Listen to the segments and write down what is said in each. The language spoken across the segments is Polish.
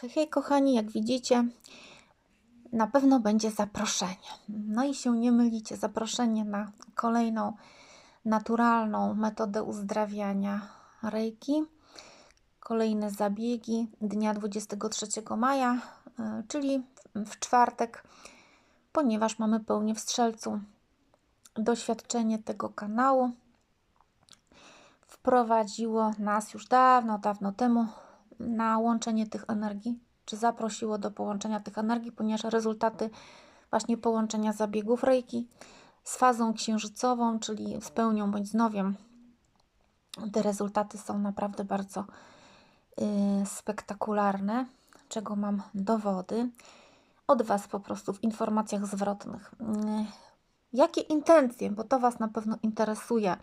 Hej, hej, kochani, jak widzicie, na pewno będzie zaproszenie. No i się nie mylicie, zaproszenie na kolejną naturalną metodę uzdrawiania reiki. Kolejne zabiegi dnia 23 maja, y, czyli w czwartek, ponieważ mamy pełnię w strzelcu. Doświadczenie tego kanału wprowadziło nas już dawno, dawno temu na łączenie tych energii, czy zaprosiło do połączenia tych energii, ponieważ rezultaty właśnie połączenia zabiegów Reiki z fazą księżycową, czyli z pełnią bądź z nowiem, te rezultaty są naprawdę bardzo yy, spektakularne, czego mam dowody od Was po prostu w informacjach zwrotnych. Yy, jakie intencje, bo to Was na pewno interesuje.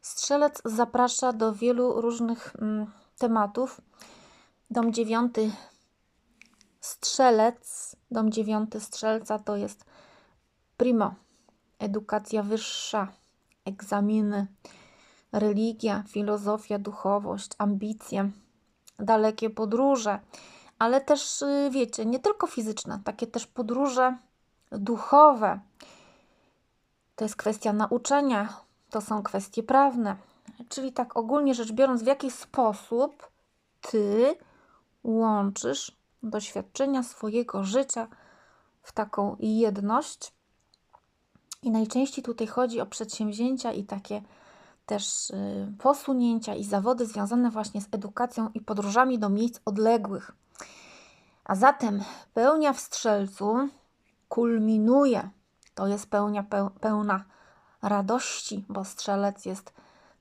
Strzelec zaprasza do wielu różnych yy, tematów. Dom dziewiąty strzelec, dom dziewiąty strzelca to jest primo, edukacja wyższa, egzaminy, religia, filozofia, duchowość, ambicje, dalekie podróże, ale też, y, wiecie, nie tylko fizyczne, takie też podróże duchowe. To jest kwestia nauczenia, to są kwestie prawne. Czyli tak ogólnie rzecz biorąc, w jaki sposób ty łączysz doświadczenia swojego życia w taką jedność. I najczęściej tutaj chodzi o przedsięwzięcia i takie też y, posunięcia i zawody związane właśnie z edukacją i podróżami do miejsc odległych. A zatem pełnia w strzelcu kulminuje, to jest pełnia pełna radości, bo strzelec jest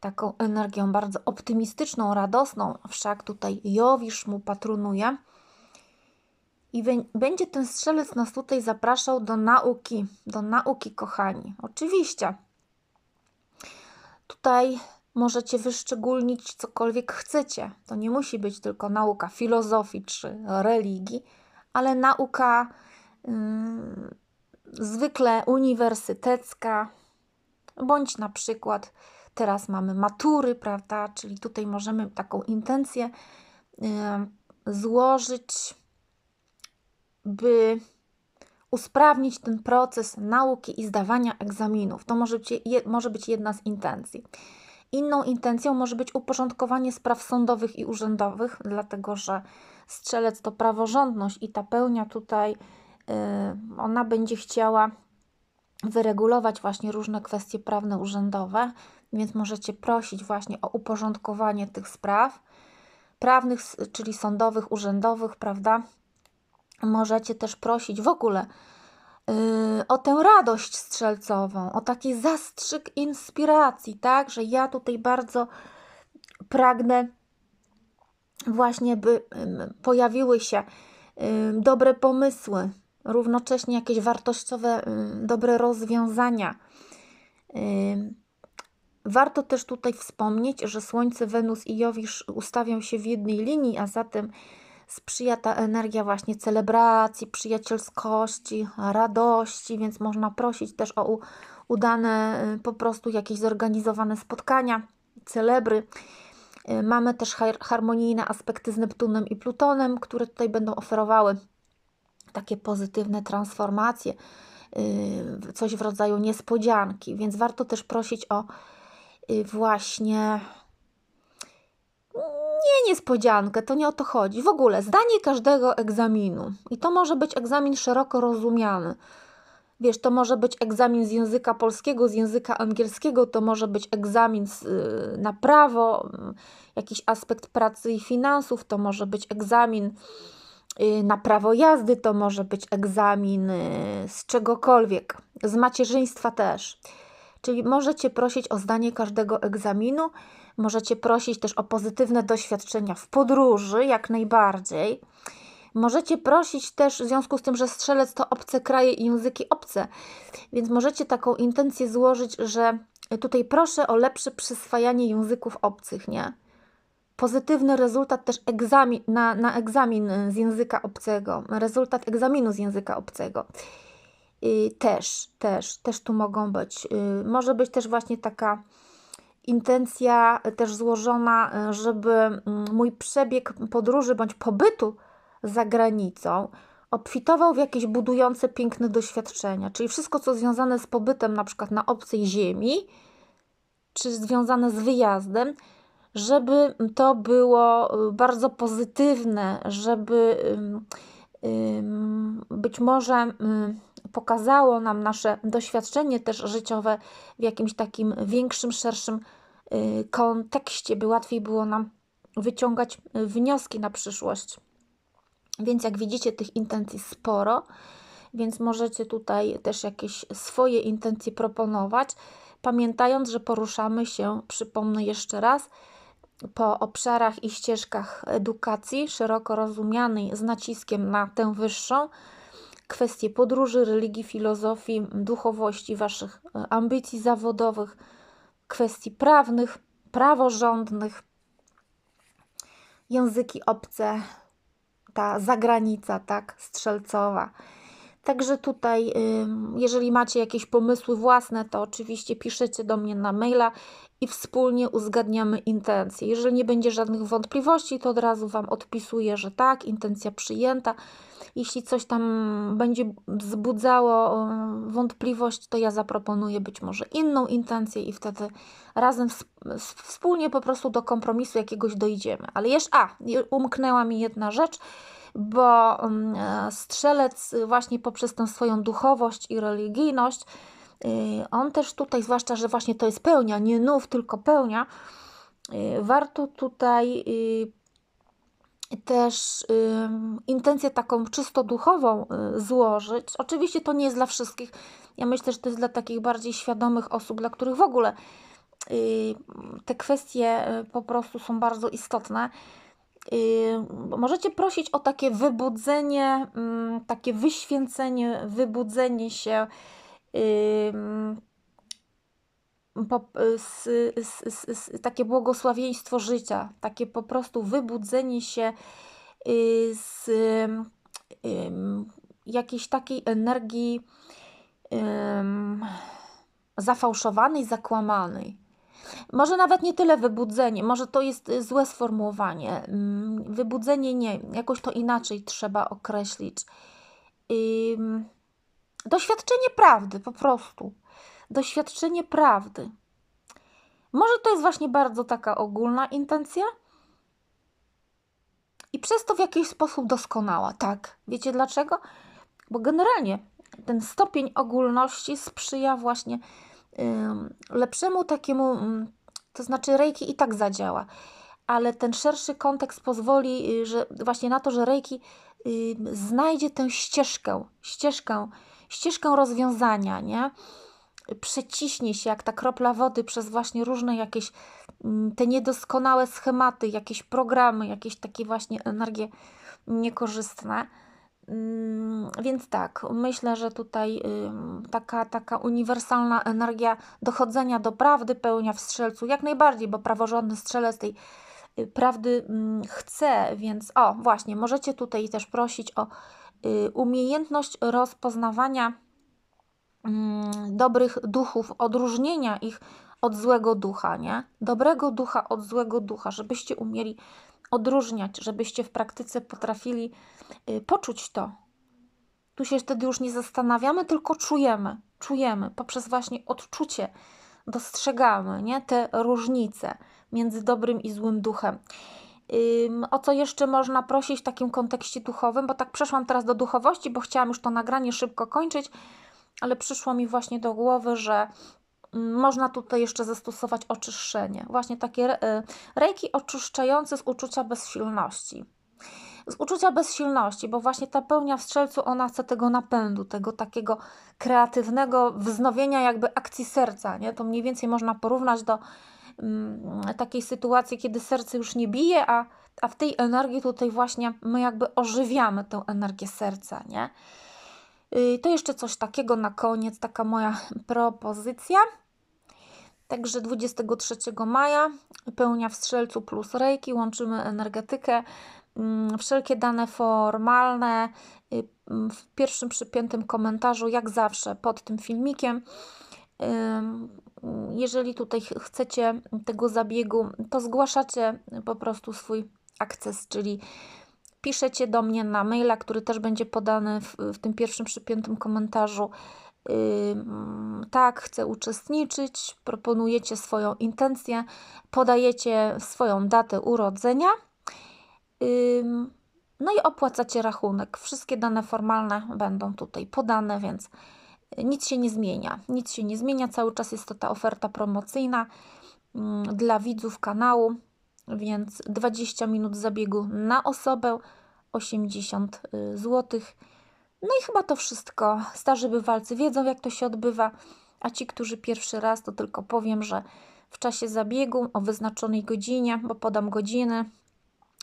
taką energią bardzo optymistyczną, radosną, wszak tutaj Jowisz mu patronuje. I będzie ten strzelec nas tutaj zapraszał do nauki, do nauki, kochani. Oczywiście. Tutaj możecie wyszczególnić cokolwiek chcecie. To nie musi być tylko nauka filozofii czy religii, ale nauka yy, zwykle uniwersytecka, bądź na przykład Teraz mamy matury, prawda? Czyli tutaj możemy taką intencję złożyć, by usprawnić ten proces nauki i zdawania egzaminów. To może być, może być jedna z intencji. Inną intencją może być uporządkowanie spraw sądowych i urzędowych, dlatego że strzelec to praworządność i ta pełnia tutaj, ona będzie chciała wyregulować właśnie różne kwestie prawne urzędowe, więc możecie prosić właśnie o uporządkowanie tych spraw prawnych, czyli sądowych, urzędowych, prawda? Możecie też prosić w ogóle yy, o tę radość strzelcową, o taki zastrzyk inspiracji, tak? Że ja tutaj bardzo pragnę właśnie, by yy, pojawiły się yy, dobre pomysły, równocześnie jakieś wartościowe, dobre rozwiązania. Warto też tutaj wspomnieć, że Słońce, Wenus i Jowisz ustawią się w jednej linii, a zatem sprzyja ta energia właśnie celebracji, przyjacielskości, radości, więc można prosić też o udane po prostu jakieś zorganizowane spotkania, celebry. Mamy też harmonijne aspekty z Neptunem i Plutonem, które tutaj będą oferowały takie pozytywne transformacje, y, coś w rodzaju niespodzianki, więc warto też prosić o y, właśnie nie niespodziankę, to nie o to chodzi. W ogóle zdanie każdego egzaminu. I to może być egzamin szeroko rozumiany. Wiesz, to może być egzamin z języka polskiego, z języka angielskiego, to może być egzamin z, y, na prawo, jakiś aspekt pracy i finansów, to może być egzamin Y, na prawo jazdy, to może być egzamin y, z czegokolwiek, z macierzyństwa też. Czyli możecie prosić o zdanie każdego egzaminu, możecie prosić też o pozytywne doświadczenia w podróży, jak najbardziej. Możecie prosić też, w związku z tym, że strzelec to obce kraje i języki obce, więc możecie taką intencję złożyć, że tutaj proszę o lepsze przyswajanie języków obcych, nie? pozytywny rezultat też egzamin, na, na egzamin z języka obcego, rezultat egzaminu z języka obcego. I też, też, też tu mogą być. Y, może być też właśnie taka intencja też złożona, żeby mm, mój przebieg podróży bądź pobytu za granicą, obfitował w jakieś budujące piękne doświadczenia, czyli wszystko, co związane z pobytem na przykład na obcej ziemi, czy związane z wyjazdem, żeby to było y, bardzo pozytywne, żeby być może pokazało nam nasze doświadczenie też życiowe w jakimś takim większym, szerszym y, kontekście, by łatwiej było nam wyciągać wnioski na przyszłość. Więc jak widzicie, tych intencji sporo, więc możecie tutaj też jakieś swoje intencje proponować, pamiętając, że poruszamy się, przypomnę jeszcze raz, po obszarach i ścieżkach edukacji, szeroko rozumianej z naciskiem na tę wyższą, kwestie podróży, religii, filozofii, duchowości, waszych e, ambicji zawodowych, kwestii prawnych, praworządnych, języki obce, ta zagranica, tak, strzelcowa. Także tutaj, jeżeli macie jakieś pomysły własne, to oczywiście piszecie do mnie na maila i wspólnie uzgadniamy intencje. Jeżeli nie będzie żadnych wątpliwości, to od razu Wam odpisuję, że tak, intencja przyjęta. Jeśli coś tam będzie wzbudzało wątpliwość, to ja zaproponuję być może inną intencję i wtedy razem wspólnie po prostu do kompromisu jakiegoś dojdziemy. Ale jeszcze, a, umknęła mi jedna rzecz bo mm, e, strzelec właśnie poprzez tę swoją duchowość i religijność, y, on też tutaj, zwłaszcza, że właśnie to jest pełnia, nie nów, tylko pełnia, y, warto tutaj y, też intencję taką czysto duchową złożyć. Oczywiście to nie jest dla wszystkich. Ja myślę, że to jest dla takich bardziej świadomych osób, dla których w ogóle te kwestie po prostu są bardzo istotne. Możecie prosić o takie wybudzenie, mm, takie wyświęcenie, wybudzenie się takie błogosławieństwo życia, takie po prostu wybudzenie się y, z jakiejś takiej energii zafałszowanej, zakłamanej. Może nawet nie tyle wybudzenie, może to jest y, złe sformułowanie. Mm, wybudzenie nie, jakoś to inaczej trzeba określić. Doświadczenie prawdy, po prostu. Doświadczenie prawdy. Może to jest właśnie bardzo taka ogólna intencja? I przez to w jakiś sposób doskonała. Tak. Wiecie dlaczego? Bo generalnie ten stopień ogólności sprzyja właśnie lepszemu takiemu, mm, to znaczy Reiki i tak zadziała, ale ten szerszy kontekst pozwoli, y, że właśnie na to, że Reiki znajdzie tę ścieżkę, ścieżkę, ścieżkę rozwiązania, nie? Przeciśnie się jak ta kropla wody przez właśnie różne jakieś mm, te niedoskonałe schematy, jakieś programy, jakieś takie właśnie energie niekorzystne. Mm, więc tak, myślę, że tutaj taka, taka uniwersalna energia dochodzenia do prawdy pełnia w strzelcu jak najbardziej, bo praworządny strzelec tej y, prawdy mm, chce, więc o, właśnie, możecie tutaj też prosić o y, umiejętność rozpoznawania mm, dobrych duchów, odróżnienia ich od złego ducha, nie? Dobrego ducha od złego ducha, żebyście umieli odróżniać, żebyście w praktyce potrafili y, poczuć to. Tu się wtedy już nie zastanawiamy, tylko czujemy, czujemy poprzez właśnie odczucie, dostrzegamy nie? te różnice między dobrym i złym duchem. O co jeszcze można prosić w takim kontekście duchowym? Bo tak przeszłam teraz do duchowości, bo chciałam już to nagranie szybko kończyć, ale przyszło mi właśnie do głowy, że można tutaj jeszcze zastosować oczyszczenie. Właśnie takie e, rejki oczyszczające z uczucia bezsilności. Z uczucia bezsilności, bo właśnie ta pełnia w strzelcu, ona chce tego napędu, tego takiego kreatywnego wznowienia jakby akcji serca. Nie? To mniej więcej można porównać do mm, takiej sytuacji, kiedy serce już nie bije, a, a w tej energii tutaj właśnie my jakby ożywiamy tę energię serca. Nie? Y, to jeszcze coś takiego na koniec, taka moja propozycja. Także 23 maja pełnia w Strzelcu plus Reiki, łączymy energetykę, mm, wszelkie dane formalne y, mm, w pierwszym przypiętym komentarzu, jak zawsze pod tym filmikiem. Jeżeli tutaj chcecie tego zabiegu, to zgłaszacie po prostu swój akces, czyli piszecie do mnie na maila, który też będzie podany w, w tym pierwszym przypiętym komentarzu. Tak, chcę uczestniczyć, proponujecie swoją intencję, podajecie swoją datę urodzenia. No i opłacacie rachunek. Wszystkie dane formalne będą tutaj podane, więc nic się nie zmienia. Nic się nie zmienia, cały czas jest to ta oferta promocyjna dla widzów kanału, więc 20 minut zabiegu na osobę, 80 zł. No i chyba to wszystko. Starzy bywalcy wiedzą, jak to się odbywa, a ci, którzy pierwszy raz, to tylko powiem, że w czasie zabiegu o wyznaczonej godzinie, bo podam godziny,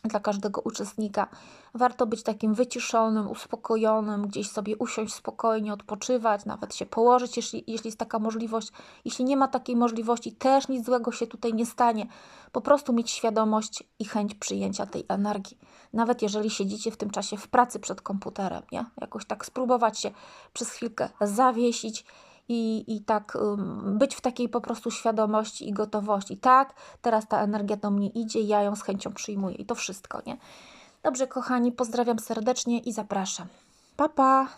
dla każdego uczestnika. Warto być takim wyciszonym, uspokojonym, gdzieś sobie usiąść spokojnie, odpoczywać, nawet się położyć, jeśli, jeśli jest taka możliwość. Jeśli nie ma takiej możliwości, też nic złego się tutaj nie stanie. Po prostu mieć świadomość i chęć przyjęcia tej energii. Nawet jeżeli siedzicie w tym czasie w pracy przed komputerem, nie? Jakoś tak spróbować się przez chwilkę zawiesić i, i tak być w takiej po prostu świadomości i gotowości. Tak, teraz ta energia do mnie idzie, ja ją z chęcią przyjmuję i to wszystko, nie? Dobrze, kochani, pozdrawiam serdecznie i zapraszam. Pa, pa!